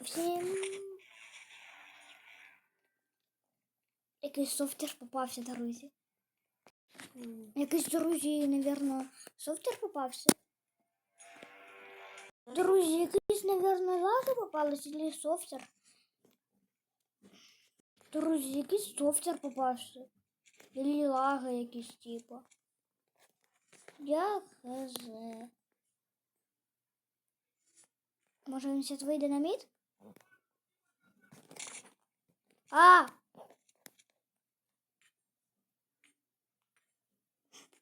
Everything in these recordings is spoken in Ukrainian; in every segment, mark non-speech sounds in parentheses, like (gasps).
Всім. Якийсь софтер попався, друзі. Якийсь, друзі, напевно, софтер попався. Друзі, якийсь, напевно, лаги попались или софтер. Друзі, якийсь софтер попався. Или лаги якісь типу. Я хз. Може він зараз вийде на мід? А!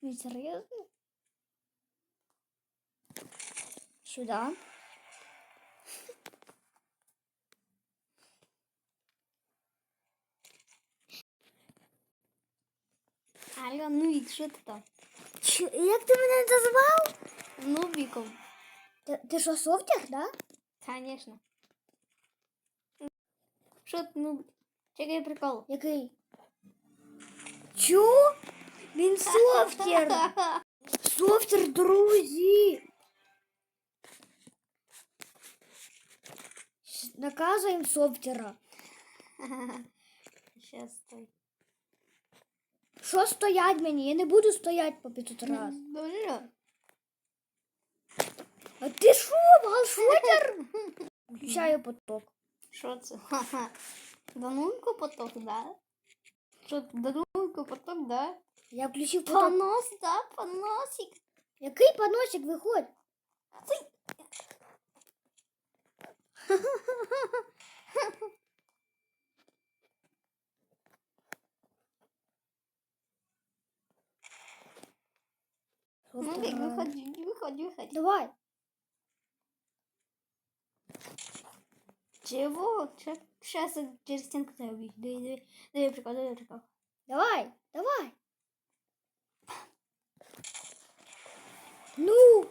Він серйозно? Сюда. Алло, Нубік, що ти там? Чо, як ти мене назвав? Нубіком. Ти, ти що, софтер, да? Конечно. Що ти, Нубік? Чекай прикол. Який? Чо? Він (laughs) софтер! Софтер, друзі! Наказуємо софтера. (laughs) Щас стой. Що стоять мені? Я не буду стоять по 500 раз. Дуже. А ти що, (laughs) галшотер? Включаю поток. Що це? Ха-ха. Данунько поток, да? Що, Данунько поток, да? Я включив поток. Понос, да? Поносик. Який поносик виходь? Нубік, виходь, виходь, виходь. Давай. Чего? Сейчас через стенку тебя убить. Давай, давай, давай прикол, давай прикол. Давай, давай. Ну,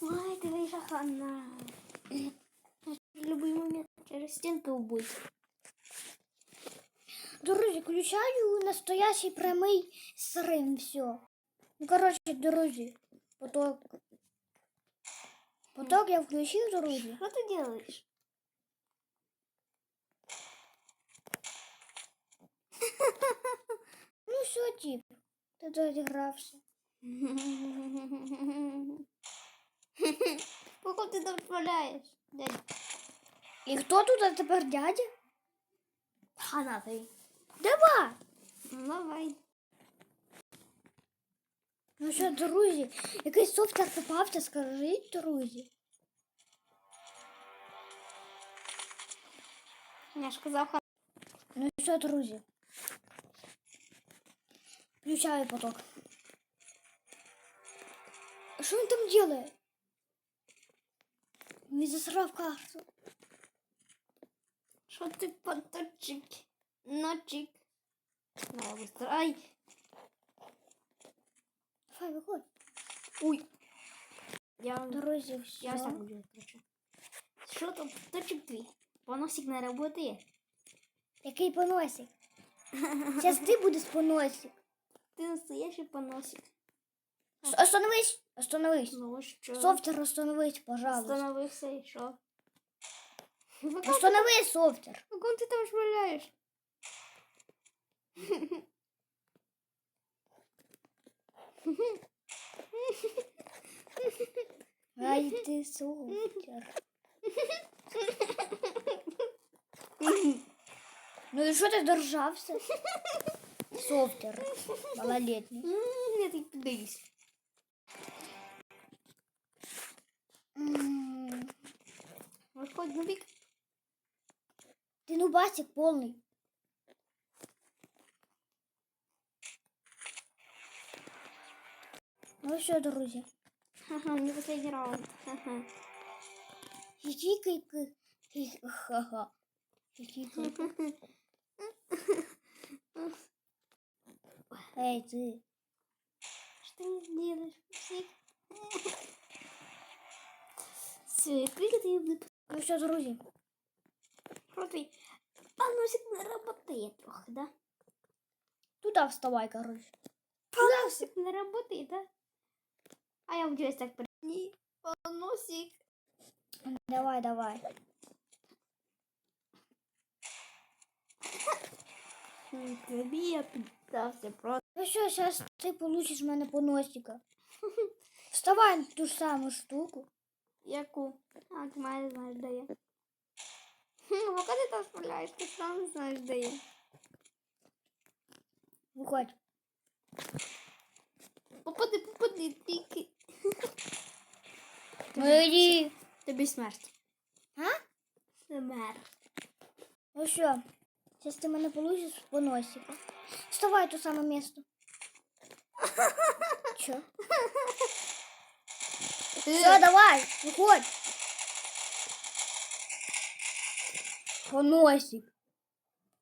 Ой, ты видишь, хана. В любой момент через стенку убить. друзі, включаю настоящий прямий стрим, все. Ну, коротше, друзі, поток. Поток я включив, друзі. Что ты делаешь? Ну все, тип, ти доігрався. (laughs) Сколько ты там валяешь? Дядя. І хто тут тепер дядя? Хана. Давай! Ну, Давай. Ну що, друзі, якийсь софтер попався, скажіть, друзі. Я ж сказал, ха- Ну що, друзі. Включаю поток. Що він там делає? Він засрав карту. что ты поточик? Ночик. Давай быстро. Ай. Давай, виходь. Ой. Я, Друзі, все. я сам буду, короче. Что там? Точек твій? Поносик не работает. Який поносик? Зараз ти будеш поносик. Ты настоящий поносик. Остановись, остановись. Ну что? Софтер, остановись, пожалуйста. Остановился и что? Остановись, софтер. Как он ты там шваляешь? Ай, ти софтер. (laughs) Ну і що ти держався? Софтер. Малолетний. Я так Выходит на бик. Ти нубасик повний. Ну що, друзі, Ха-ха, не последний раунд. Ха-ха. хихикай ха-ха. Хихикай. Эй, ты. Что ты делаешь? Все, я приготовил. Ну що, друзі, Против. Поносик не работает трохи, да? туди вставай, короче. Поносик не работает, да? А я удивляюсь так. при- Не, поносик. Давай, давай. Тобі я піддався просто. Ну що, зараз ти получиш в мене по носика. (laughs) Вставай на ту ж саму штуку. Яку? А, ти майже знаєш, де є. (laughs) Хм, Поки ти там справляєш, ти сам знаєш, де є. Виходь. Попади, попади, тільки. (laughs) Мері. Тобі смерть. А? Смерть. Ну що, зараз ти мене получиш по носику. Вставай в то саме місто. Що? Все, давай, виходь. Поносик.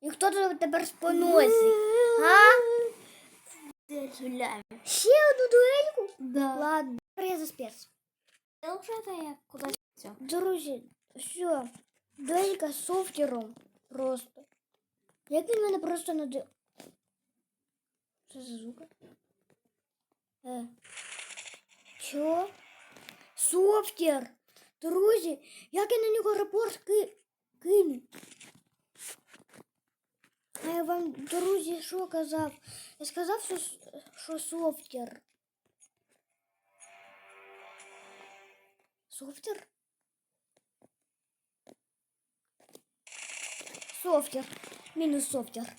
І хто тут тепер споносик? А? Де гуляємо? Ще одну дуельку? Да. Ладно, я заспец. Та вже та я кудись все. Друзі, все. Дуелька з софтером. Просто. Як він мене просто нади... Що за звук? Е. Що? Софтер! Друзі, як я на нього репорт ки... кину? А я вам, друзі, що казав? Я сказав, що, що софтер. Софтер? Софтер. Мінус софтер.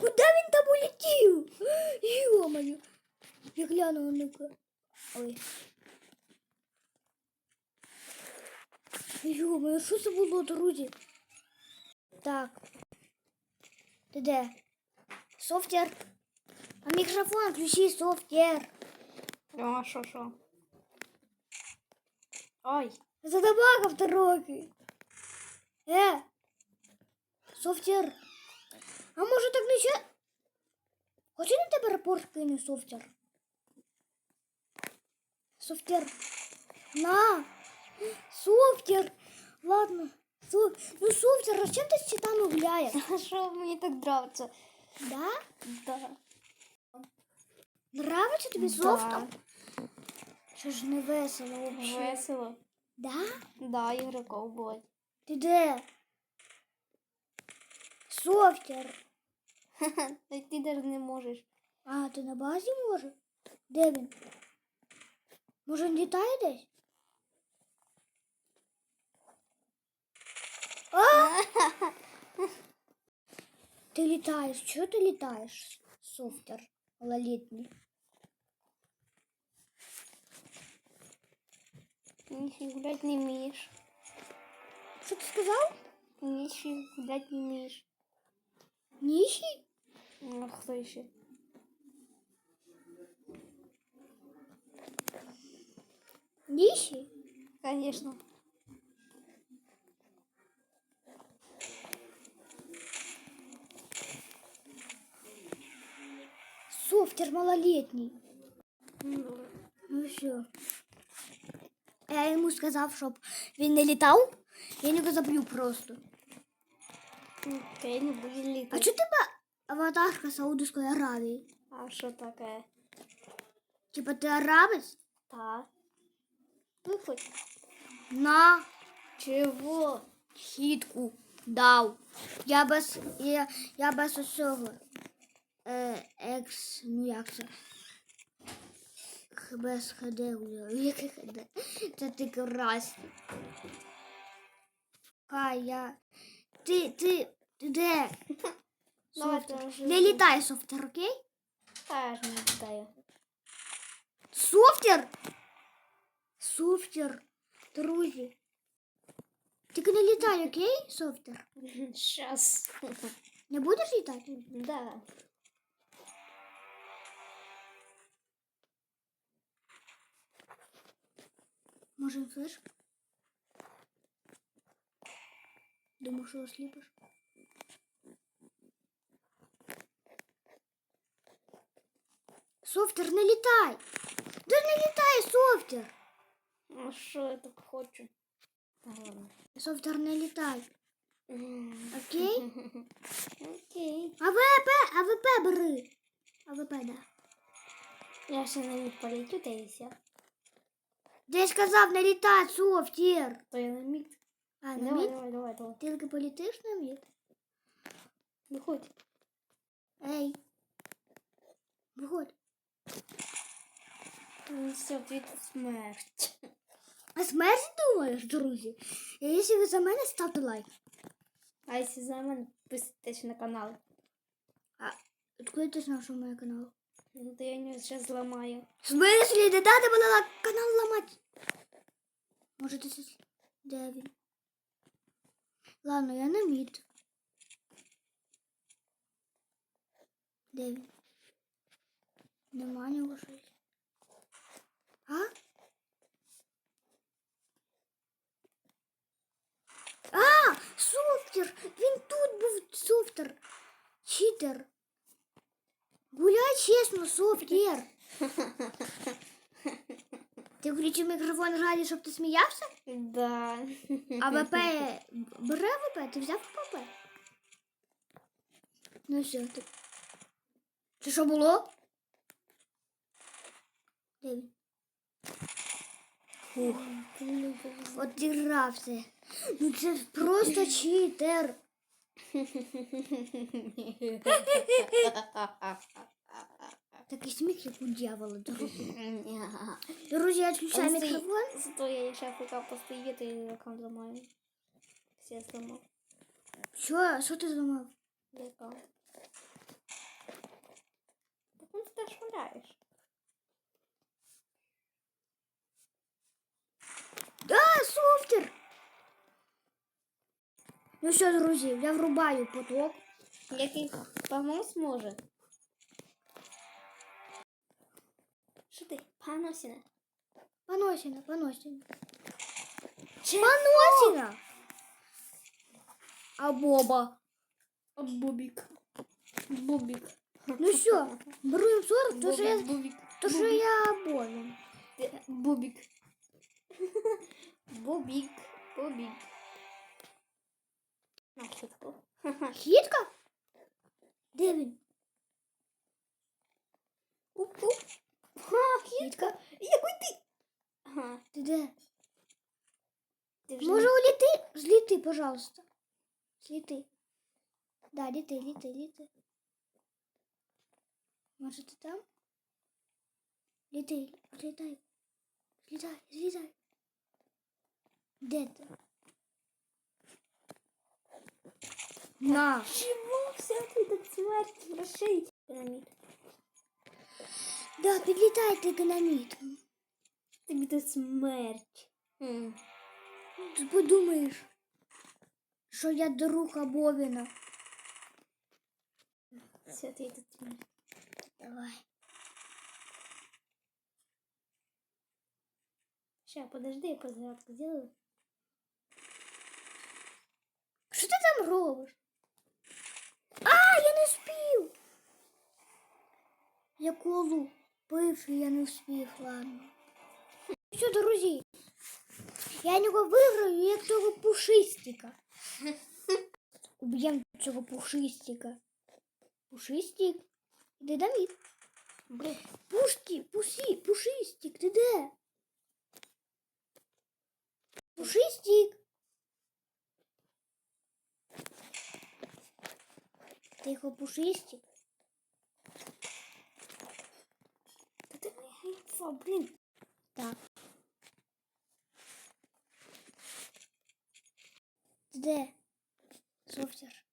Куди він там улетів? (gasps) Йо-моє. Я глянула ну-ка. Ой. Йо-моє, що це було, друзі? Так. Ти де? Софтер. А мікрофон включи софтер. О, що, що? Ой. Задобакав трохи. Е. Софтер. А може так не ще? Хоче на тебе репорт кину, софтер? Софтер. На. Софтер. Ладно. Со... Ну, софтер, а чим ти з читами гуляєш? А (laughs) що мені так нравиться? Да? Да. Нравиться тобі софтер? Що ж не весело взагалі? Весело. Да? Да, ігроков було. Ти де? Софтер. (laughs) Та ти навіть не можеш. А, ти на базі може? Де він? Може він літає десь? А! (laughs) ти літаєш. Чого ти літаєш, софтер малолітній? Ніфіг гулять не вмієш. Що ти сказав? Ніфіг гулять не вмієш. Ніхі? Ну, хто ще? Ніхі? Конечно. Софтер малолітній. Ну що? Я йому сказав, щоб він не літав, я його заб'ю просто. Окей, не буде А літати. чого тебе аватарка Саудовської Аравії? А що таке? Типа ти арабець? Та. Виходь. На Чого? хітку дав. Я без, я, я без усього. Е, екс, ну як це? Без ХД. (laughs) Яке ХД? Це ти красний. Хай я. Ти, ти, ти де? (laughs) Давай, Софтер. ти вже Не йди. літай, софтер, окей? Та я ж не літаю. Софтер? Софтер, друзі. Тільки не літай, окей, софтер? (laughs) Щас. (laughs) Не будеш літати? Да. Може, флеш? Думав, що осліпиш. Софтер, не літай! Да не літай, софтер! Ну що я так хочу? Софтер, не літай. Окей? (laughs) Окей. АВП, АВП бери. АВП, да. Я ще на них полетю, та і все. Де я сказав не літай, софтер. То я на міг. А, на Давай, давай, давай, давай. Тільки полетиш на мід? Виходь. Ей. Виходь. Все, смерть. А смерть думаєш, друзі? І якщо ви за мене, ставте лайк. А якщо за мене, підписуйтесь на канал. А откуда ти знав, що канал? Ну, то я не зараз зламаю. В смысле? Не надо було ла- канал ламати. Може, ти щось... Де він? Ладно, я на мід. Де він? Нема щось. А? А, софтер! Він тут був софтер. Читер. Гуляй чесно, софтер. (laughs) Ти включив мікрофон раді, щоб ти сміявся? Да. А ВП бере ВП? Ти взяв ВП? Ну все, ти. Це що було? Де він? Фух. Одігрався. Ну це ж просто читер. Такий сміх, як у дьявола, друзі. Друзі, я відключаю Он мікрофон. Зато я ще пока постоїть і аккаунт зламаю. Все зламав. Що? Що ти зламав? Яка? Так ти теж гуляєш. Да, софтер! Ну що, друзі, я врубаю поток. Який помос може? Що ти? Паносіна? Поносина, поносина. Поносина! А Боба? А Бубік. Бубік. Ну все, беру М40, то що я, Бубік. то, що я болен. Ти- Бубік. Бубік. Бубік. На шутку. Хітка? Де він? Уп-уп. Ха, Хітка? Який ти? Ага. Ти де? Ти вже Може уліти? Зліти, пожалуйста. Зліти. Да, літи, літи, літи. Може ти там? Літи, літай. Злітай, злітай. Де ти? На. Чого все ти так смерть грошей? Пірамід. Да, підлітайте динаміт. Тобі тут смерть. М. Ти подумаєш, що я друг Бовіна. Все, ти тут смерть. Давай. Ща, подожди, я позарядку сделаю. Що ти там робиш? А, я не спів. Я колу пив, і я не вспів, ладно. Що, друзі? Я нього виграю, як того пушистика. (laughs) Уб'єм цього пушистика. Пушистик? Іди даміт. Пушки, пусі, пушистик, ти де? Пушистик. Тихо, пушистик. ты моя инфа, блин. Так. Ти де? Софтер.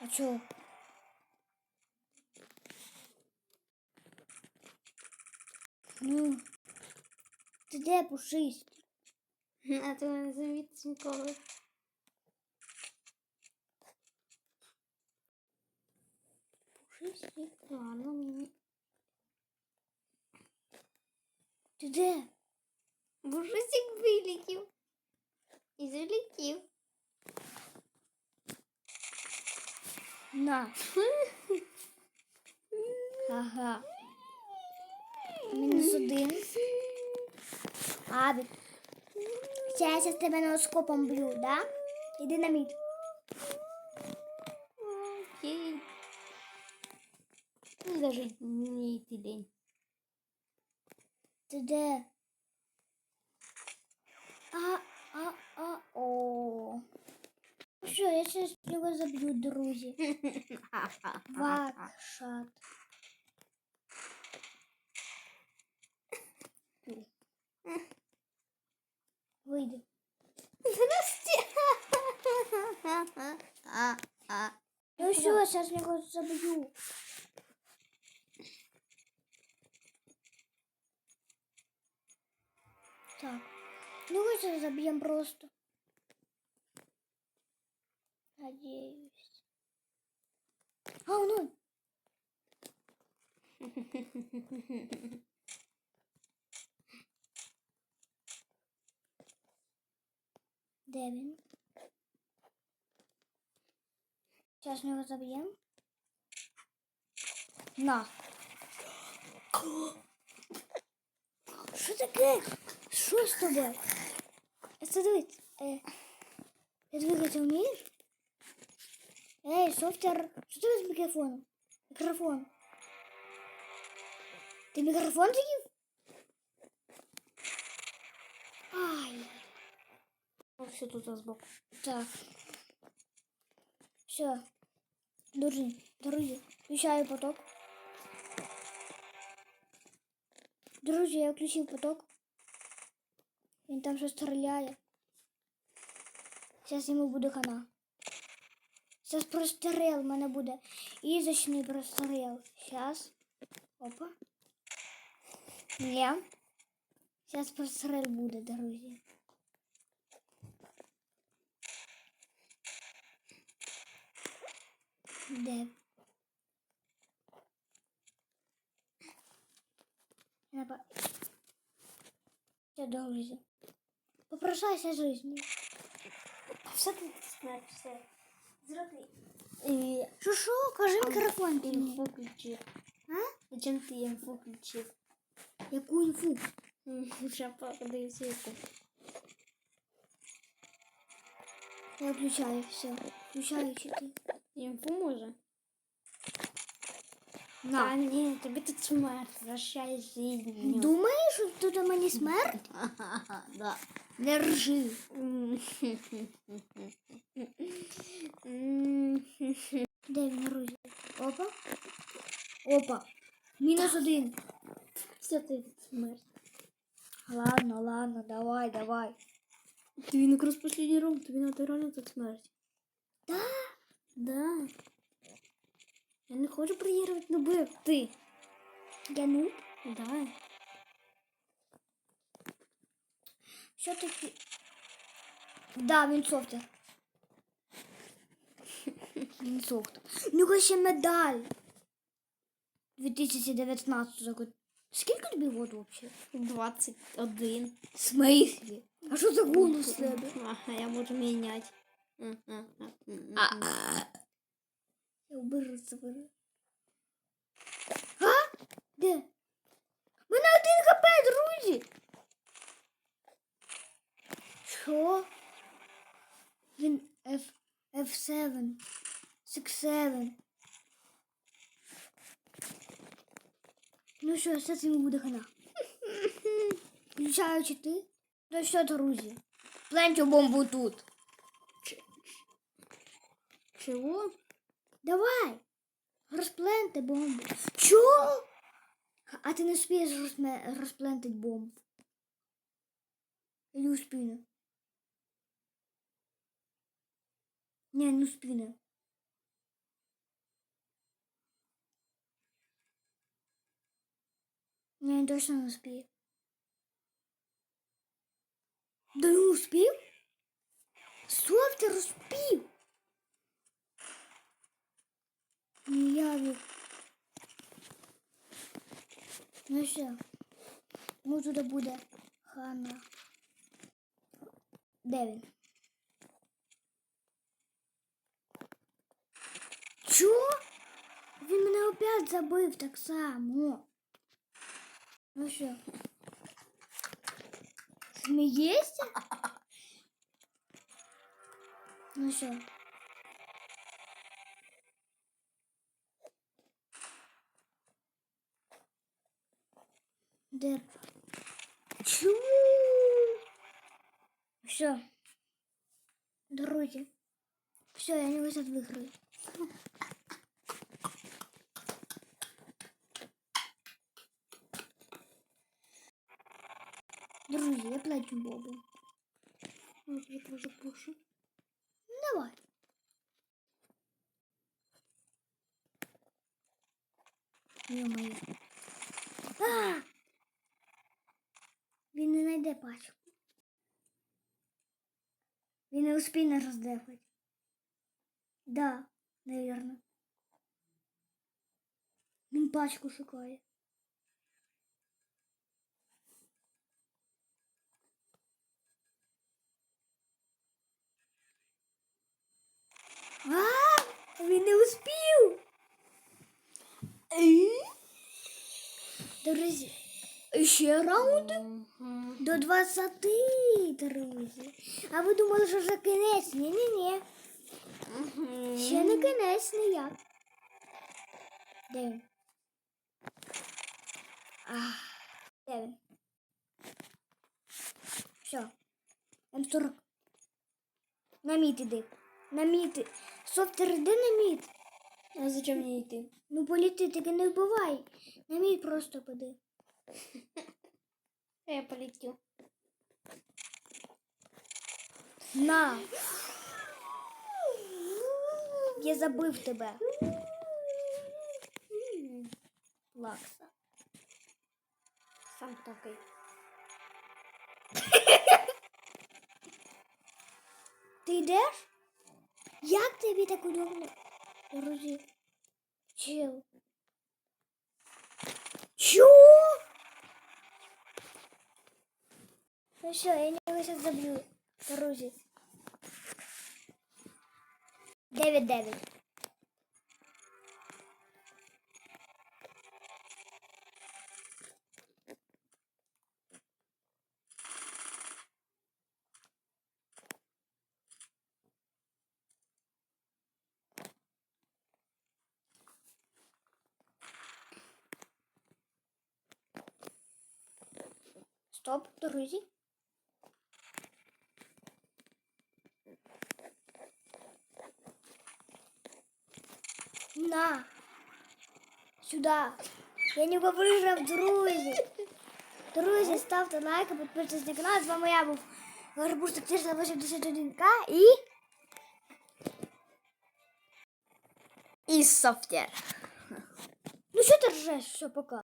А чо? Ну. Ти де пушистик? А ти мене замітиш ніколи. Пушистик. Ладно, мені. Ти де? Бужусик вилетів. І залетів. На. Ага. Мінус один. Абі. Сейчас я тебе носкопом б'ю, да? Іди на мід. Даже не йти день. Ти де? А, а, а, о. Все, я сейчас його заб'ю, друзі. (laughs) Вакшат. Вийди. Здрасте. Ну все, сейчас його заб'ю. Так. Ну мы сейчас забьем просто. Надеюсь. А, ну. Де він? Зараз ми його заб'ємо. На. Що таке? Що з тобою? Це дивись. Е, ти двигатися вмієш? Ей, софтер, що ти з мікрофоном? Мікрофон. Ти мікрофон з'їв? Ай. Все тут збоку. Так. Все. Друзі, друзі, включаю поток. Друзі, я включив поток. Він там щось стріляє. Зараз йому буде хана. Зараз простріл в мене буде. Ізочний простріл. Зараз. Опа. Ні. Зараз простріл буде, друзі. Де? Не Все, друзі. Попрощайся жизнью. Тут знаєш, все. Зроби. І... Що, що? Кажи мікрофон ти. Інфу включив. А? Чим ти інфу включив? Яку інфу? Вже подивився яку. Я включаю все. Включаю чи ти. Інфу може? А, На. ні, тобі тут смерть, прощай жизнь. Думаєш, що тут у мене смерть? Ага, (laughs) да. Не ржи. Де він, друзі? Опа. Опа. Мінус один. Все ти смерть. Ладно, ладно, давай, давай. Тобі не якраз последній раунд, тобі надо реально тут смерть. Да? Да. Я не хочу проігрувати на бив. Ти. Я ну. Да. Що таки? Да, він софтер. (laughs) Він софтер. Нього ще медаль. 2019 год. Скільки тобі год взагалі? 21. В смислі? А що за голос тебе? Ага, я можу міняти. Я уберу заберу. А? Де? Мене один хп, друзі. Що? Він F, F7. 6-7. Ну що, зараз йому буде хана. (laughs) Включаючи ти. Ну що, друзі? Плентю бомбу тут. Чого? Давай. Розпленти бомбу. Чо? А ти не успієш розме- розплентити бомбу. Или успіє? Ні, не успіє. Ні, він точно не успіє. Да не успів? Софтер успів. Ніяві. Ну все. Ну туди буде хана. Де він? Чо? Він мене опять забив так само. Ну що? Смієшся? (laughs) Ну що? Де? Чому? Все. Друзі. Все, я не висад виграю. Друзі, я плачу Бобу. Ну, я тоже пушу. Давай. Ё-моё. А! Він не знайде пачку. Він не успіє нас роздефати. Да, наверно. Він пачку шукає. А, він не успів. Друзі, ще раунд до 20, друзі. А ви думали, що вже кінець? Ні-ні-ні. Ще не кінець ніяк. Де він? Ах, де він? Все. М40. На мід іди. На мід. Софтер, іди на мід. А зачем мне идти? Ну політи, тільки не вбивай. На мід просто поди. (laughs) Я полетел. На. Я забив тебе. Лакса. Сам такой. (laughs) Ти йдеш? Як тобі так удобно? Друзі. Чил. Чо? Ну все, я не сейчас забью. Друзі. 9-9. Стоп, друзі. На. Сюда. Я не виграв, друзі. Друзі, ставте лайки, підписуйтесь на канал. З вами я був Гарбуз 481К і... И софтер. Ну що ти ржеш? Все, пока.